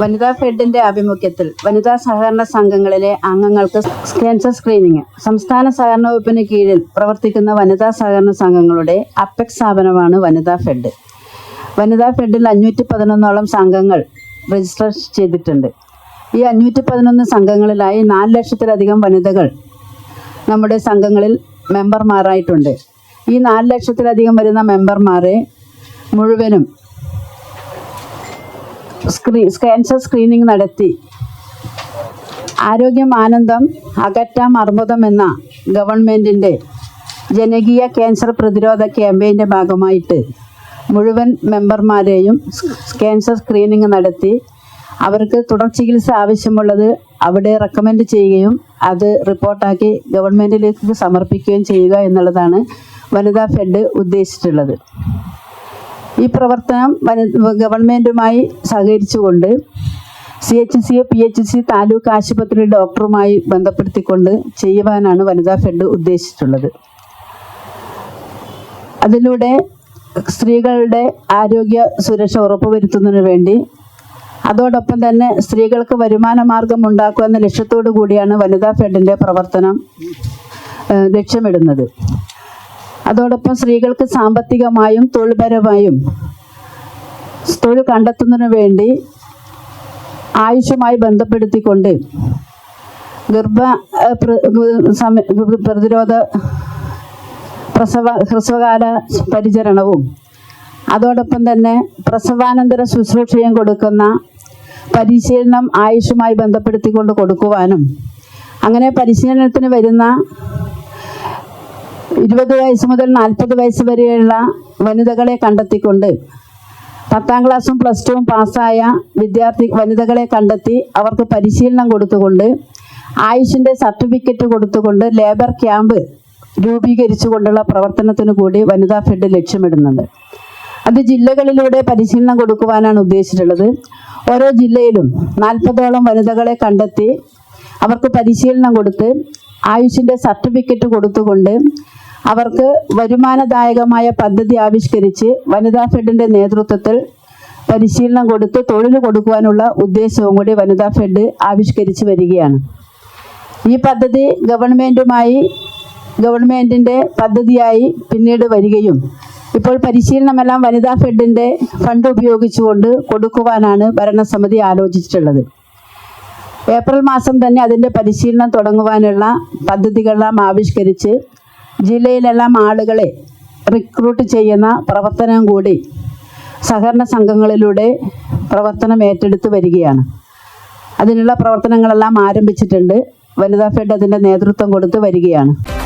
വനിതാ ഫെഡിന്റെ ആഭിമുഖ്യത്തിൽ വനിതാ സഹകരണ സംഘങ്ങളിലെ അംഗങ്ങൾക്ക് ക്യാൻസർ സ്ക്രീനിങ് സംസ്ഥാന സഹകരണ വകുപ്പിന് കീഴിൽ പ്രവർത്തിക്കുന്ന വനിതാ സഹകരണ സംഘങ്ങളുടെ അപ്പെക്സ് സ്ഥാപനമാണ് വനിതാ ഫെഡ്. വനിതാ ഫെഡിൽ അഞ്ഞൂറ്റി പതിനൊന്നോളം സംഘങ്ങൾ രജിസ്റ്റർ ചെയ്തിട്ടുണ്ട്. ഈ അഞ്ഞൂറ്റി പതിനൊന്ന് സംഘങ്ങളിലായി നാല് ലക്ഷത്തിലധികം വനിതകൾ നമ്മുടെ സംഘങ്ങളിൽ മെമ്പർമാരായിട്ടുണ്ട്. ഈ നാല് ലക്ഷത്തിലധികം വരുന്ന മെമ്പർമാരെ മുഴുവനും ക്യാൻസർ സ്ക്രീനിംഗ് നടത്തി. ആരോഗ്യം ആനന്ദം അകറ്റാം അർബുദം എന്ന ഗവൺമെന്റിന്റെ ജനകീയ ക്യാൻസർ പ്രതിരോധ ക്യാമ്പയിന്റെ ഭാഗമായിട്ട് മുഴുവൻ മെമ്പർമാരെയും ക്യാൻസർ സ്ക്രീനിങ് നടത്തി. അവർക്ക് തുടർ ചികിത്സ ആവശ്യമുള്ളത് അവിടെ റെക്കമെൻഡ് ചെയ്യുകയും അത് റിപ്പോർട്ടാക്കി ഗവൺമെന്റിലേക്ക് സമർപ്പിക്കുകയും ചെയ്യുക എന്നുള്ളതാണ് വനിതാ ഫെഡ് ഉദ്ദേശിച്ചിട്ടുള്ളത്. ഈ പ്രവർത്തനം ഗവൺമെന്റുമായി സഹകരിച്ചുകൊണ്ട് C H C P H C taluk ആശുപത്രി ഡോക്ടറുമായി ബന്ധപ്പെടുത്തിക്കൊണ്ട് ചെയ്യുവാനാണ് വനിതാ ഫെഡ് ഉദ്ദേശിച്ചിട്ടുള്ളത്. അതിലൂടെ സ്ത്രീകളുടെ ആരോഗ്യ സുരക്ഷ ഉറപ്പുവരുത്തുന്നതിന് വേണ്ടി അതോടൊപ്പം തന്നെ സ്ത്രീകൾക്ക് വരുമാന മാർഗം ഉണ്ടാക്കുക എന്ന ലക്ഷ്യത്തോടു കൂടിയാണ് വനിതാ ഫെഡിന്റെ പ്രവർത്തനം ലക്ഷ്യമിടുന്നത്. അതോടൊപ്പം സ്ത്രീകൾക്ക് സാമ്പത്തികമായും തൊഴിൽപരമായും തൊഴിൽ കണ്ടെത്തുന്നതിന് വേണ്ടി ആയുഷുമായി ബന്ധപ്പെടുത്തിക്കൊണ്ട് ഗർഭ പ്രതിരോധ പ്രസവ ഹ്രസ്വകാല പരിചരണവും. അതോടൊപ്പം തന്നെ പ്രസവാനന്തര ശുശ്രൂഷയും കൊടുക്കുന്ന പരിശീലനം ആയുഷുമായി ബന്ധപ്പെടുത്തിക്കൊണ്ട് കൊടുക്കുവാനും. അങ്ങനെ പരിശീലനത്തിന് വരുന്ന ഇരുപത് വയസ്സ് മുതൽ നാൽപ്പത് വയസ്സ് വരെയുള്ള വനിതകളെ കണ്ടെത്തിക്കൊണ്ട് പത്താം ക്ലാസ്സും പ്ലസ് ടുവും പാസ്സായ വിദ്യാർത്ഥി വനിതകളെ കണ്ടെത്തി അവർക്ക് പരിശീലനം കൊടുത്തുകൊണ്ട് ആയുഷിന്റെ സർട്ടിഫിക്കറ്റ് കൊടുത്തുകൊണ്ട് ലേബർ ക്യാമ്പ് രൂപീകരിച്ചു കൊണ്ടുള്ള പ്രവർത്തനത്തിന് കൂടി വനിതാ ഫെഡ് ലക്ഷ്യമിടുന്നുണ്ട്. അത് ജില്ലകളിലൂടെ പരിശീലനം കൊടുക്കുവാനാണ് ഉദ്ദേശിച്ചിട്ടുള്ളത്. ഓരോ ജില്ലയിലും നാൽപ്പതോളം വനിതകളെ കണ്ടെത്തി അവർക്ക് പരിശീലനം കൊടുത്ത് ആയുഷിന്റെ സർട്ടിഫിക്കറ്റ് കൊടുത്തുകൊണ്ട് അവർക്ക് വരുമാനദായകമായ പദ്ധതി ആവിഷ്കരിച്ച് വനിതാ ഫെഡിന്റെ നേതൃത്വത്തിൽ പരിശീലനം കൊടുത്ത് തൊഴിൽ കൊടുക്കുവാനുള്ള ഉദ്ദേശവും കൂടി വനിതാ ഫെഡ് ആവിഷ്കരിച്ചു വരികയാണ്. ഈ പദ്ധതി ഗവൺമെന്റുമായി ഗവൺമെന്റിന്റെ പദ്ധതിയായി പിന്നീട് വരികയും ഇപ്പോൾ പരിശീലനമെല്ലാം വനിതാ ഫെഡിന്റെ ഫണ്ട് ഉപയോഗിച്ചുകൊണ്ട് കൊടുക്കുവാനാണ് ഭരണസമിതി ആലോചിച്ചിട്ടുള്ളത്. ഏപ്രിൽ മാസം തന്നെ അതിന്റെ പരിശീലനം തുടങ്ങുവാനുള്ള പദ്ധതികളെല്ലാം ആവിഷ്കരിച്ച് ജില്ലയിലെല്ലാം ആളുകളെ റിക്രൂട്ട് ചെയ്യുന്ന പ്രവർത്തനം കൂടി സഹകരണ സംഘങ്ങളിലൂടെ പ്രവർത്തനം ഏറ്റെടുത്ത് വരികയാണ്. അതിനുള്ള പ്രവർത്തനങ്ങളെല്ലാം ആരംഭിച്ചിട്ടുണ്ട്. വനിതാ ഫെഡ് അതിന്റെ നേതൃത്വം കൊടുത്ത് വരികയാണ്.